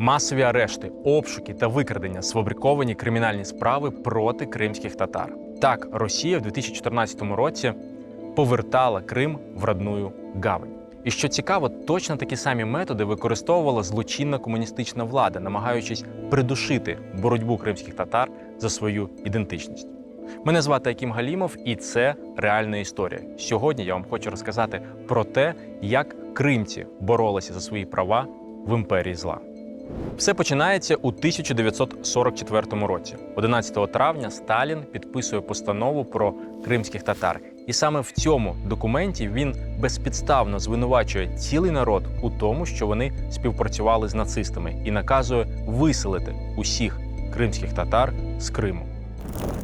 Масові арешти, обшуки та викрадення сфабриковані кримінальні справи проти кримських татар. Так, Росія в 2014 році повертала Крим в родную гавань. І що цікаво, точно такі самі методи використовувала злочинна комуністична влада, намагаючись придушити боротьбу кримських татар за свою ідентичність. Мене звати Акім Галімов, і це реальна історія. Сьогодні я вам хочу розказати про те, як кримці боролися за свої права в імперії зла. Все починається у 1944 році. 11 травня Сталін підписує постанову про кримських татар. І саме в цьому документі він безпідставно звинувачує цілий народ у тому, що вони співпрацювали з нацистами, і наказує виселити усіх кримських татар з Криму.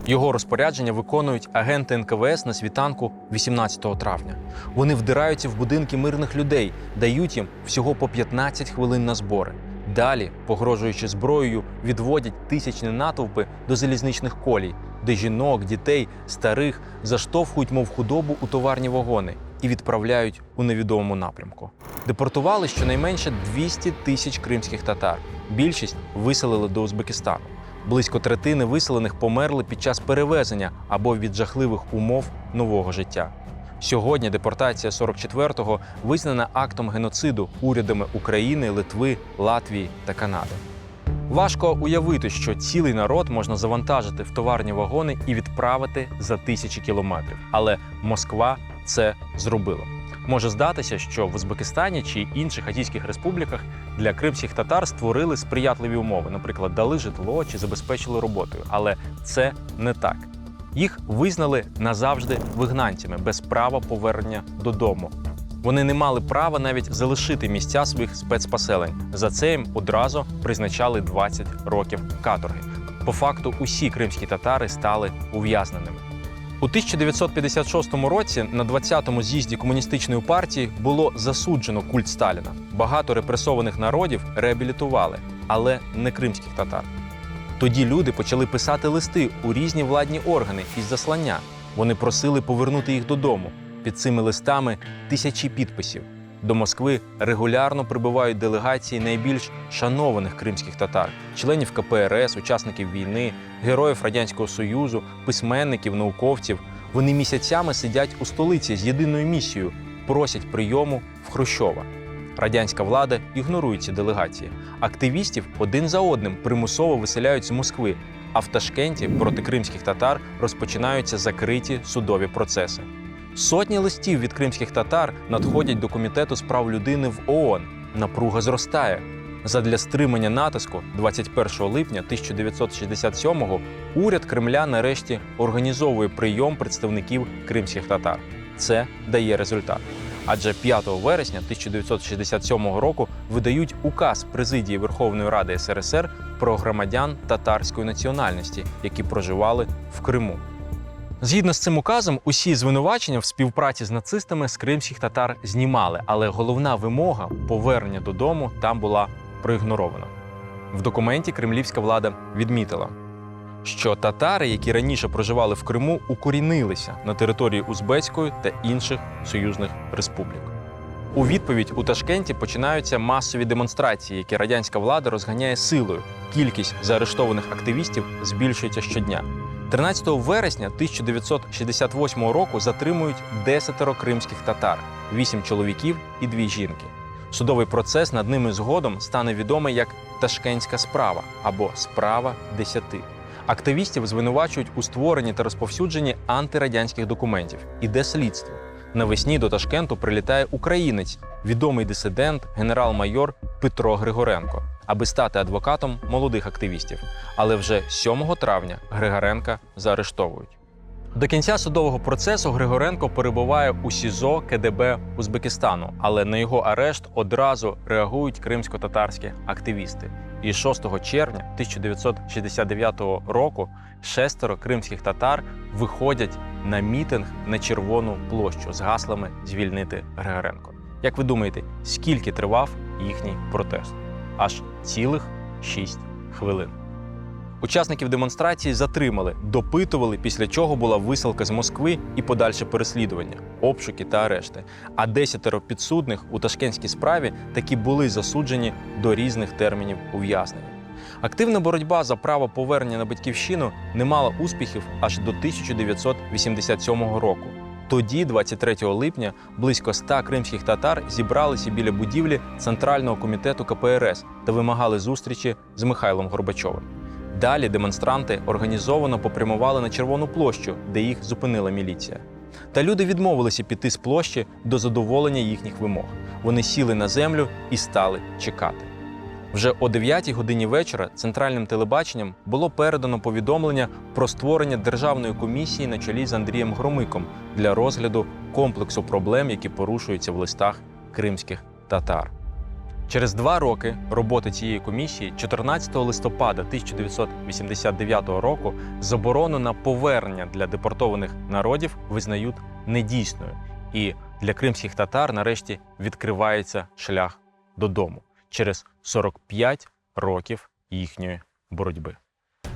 Його розпорядження виконують агенти НКВС на світанку 18 травня. Вони вдираються в будинки мирних людей, дають їм всього по 15 хвилин на збори. Далі, погрожуючи зброєю, відводять тисячні натовпи до залізничних колій, де жінок, дітей, старих заштовхують, мов худобу у товарні вагони і відправляють у невідомому напрямку. Депортували щонайменше 200 тисяч кримських татар. Більшість виселили до Узбекистану. Близько третини виселених померли під час перевезення або від жахливих умов нового життя. Сьогодні депортація 44-го визнана актом геноциду урядами України, Литви, Латвії та Канади. Важко уявити, що цілий народ можна завантажити в товарні вагони і відправити за тисячі кілометрів. Але Москва це зробила. Може здатися, що в Узбекистані чи інших азійських республіках для кримських татар створили сприятливі умови, наприклад, дали житло чи забезпечили роботою. Але це не так. Їх визнали назавжди вигнанцями без права повернення додому. Вони не мали права навіть залишити місця своїх спецпоселень. За це їм одразу призначали 20 років каторги. По факту, усі кримські татари стали ув'язненими. У 1956 році на 20-му з'їзді комуністичної партії було засуджено культ Сталіна. Багато репресованих народів реабілітували, але не кримських татар. Тоді люди почали писати листи у різні владні органи із заслання. Вони просили повернути їх додому. Під цими листами тисячі підписів. До Москви регулярно прибувають делегації найбільш шанованих кримських татар, членів КПРС, учасників війни, героїв Радянського Союзу, письменників, науковців. Вони місяцями сидять у столиці з єдиною місією, просять прийому в Хрущова. Радянська влада ігнорує ці делегації. Активістів один за одним примусово виселяють з Москви. А в Ташкенті проти кримських татар розпочинаються закриті судові процеси. Сотні листів від кримських татар надходять до комітету з прав людини в ООН. Напруга зростає. Задля стримання натиску 21 липня 1967-го уряд Кремля нарешті організовує прийом представників кримських татар. Це дає результат. Адже 5 вересня 1967 року видають указ президії Верховної Ради СРСР про громадян татарської національності, які проживали в Криму. Згідно з цим указом, усі звинувачення в співпраці з нацистами з кримських татар знімали, але головна вимога повернення додому там була проігнорована. В документі кремлівська влада відмітила, що татари, які раніше проживали в Криму, укорінилися на території Узбецької та інших союзних республік. У відповідь у Ташкенті починаються масові демонстрації, які радянська влада розганяє силою. Кількість заарештованих активістів збільшується щодня. 13 вересня 1968 року затримують 10 кримських татар, 8 чоловіків і 2 жінки. Судовий процес над ними згодом стане відомий як Ташкентська справа або справа десяти. Активістів звинувачують у створенні та розповсюдженні антирадянських документів. Іде слідство. Навесні до Ташкенту прилітає українець, відомий дисидент, генерал-майор Петро Григоренко, аби стати адвокатом молодих активістів. Але вже 7 травня Григоренка заарештовують. До кінця судового процесу Григоренко перебуває у СІЗО КДБ Узбекистану, але на його арешт одразу реагують кримсько-татарські активісти. І 6 червня 1969 року шестеро кримських татар виходять на мітинг на Червону площу з гаслами Звільнити Григоренко. Як ви думаєте, скільки тривав їхній протест? Аж цілих 6 хвилин. Учасників демонстрації затримали, допитували, після чого була висилка з Москви і подальше переслідування, обшуки та арешти. А десятеро підсудних у ташкентській справі таки були засуджені до різних термінів ув'язнення. Активна боротьба за право повернення на батьківщину не мала успіхів аж до 1987 року. Тоді, 23 липня, близько 100 кримських татар зібралися біля будівлі Центрального комітету КПРС та вимагали зустрічі з Михайлом Горбачовим. Далі демонстранти організовано попрямували на Червону площу, де їх зупинила міліція. Та люди відмовилися піти з площі до задоволення їхніх вимог. Вони сіли на землю і стали чекати. Вже о 9 годині вечора центральним телебаченням було передано повідомлення про створення державної комісії на чолі з Андрієм Громиком для розгляду комплексу проблем, які порушуються в листах кримських татар. Через два роки роботи цієї комісії, 14 листопада 1989 року, заборону на повернення для депортованих народів визнають недійсною, і для кримських татар нарешті відкривається шлях додому через 45 років їхньої боротьби.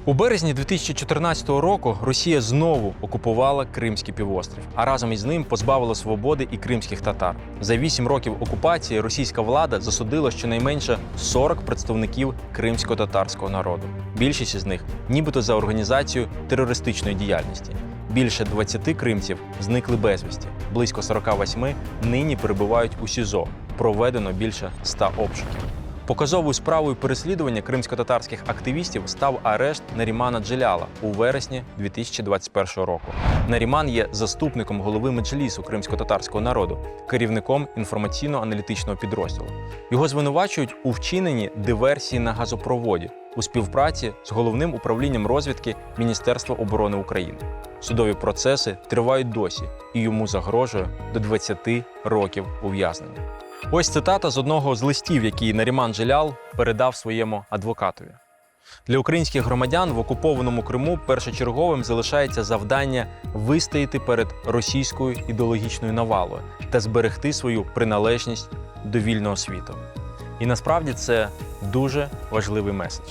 У березні 2014 року Росія знову окупувала Кримський півострів, а разом із ним позбавила свободи і кримських татар. За вісім років окупації російська влада засудила щонайменше 40 представників кримсько-татарського народу. Більшість із них нібито за організацію терористичної діяльності. Більше 20 кримців зникли безвісті, близько 48 нині перебувають у СІЗО. Проведено більше 100 обшуків. Показовою справою переслідування кримсько-татарських активістів став арешт Нарімана Джеляла у вересні 2021 року. Наріман є заступником голови меджлісу кримсько-татарського народу, керівником інформаційно-аналітичного підрозділу. Його звинувачують у вчиненні диверсії на газопроводі у співпраці з головним управлінням розвідки Міністерства оборони України. Судові процеси тривають досі, і йому загрожує до 20 років ув'язнення. Ось цитата з одного з листів, який Наріман Джелял передав своєму адвокатові. Для українських громадян в окупованому Криму першочерговим залишається завдання вистояти перед російською ідеологічною навалою та зберегти свою приналежність до вільного світу. І насправді це дуже важливий меседж.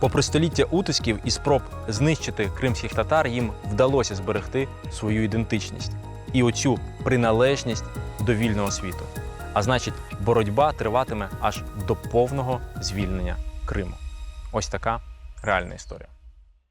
Попри століття утисків і спроб знищити кримських татар, їм вдалося зберегти свою ідентичність і оцю приналежність до вільного світу. А значить, боротьба триватиме аж до повного звільнення Криму. Ось така реальна історія.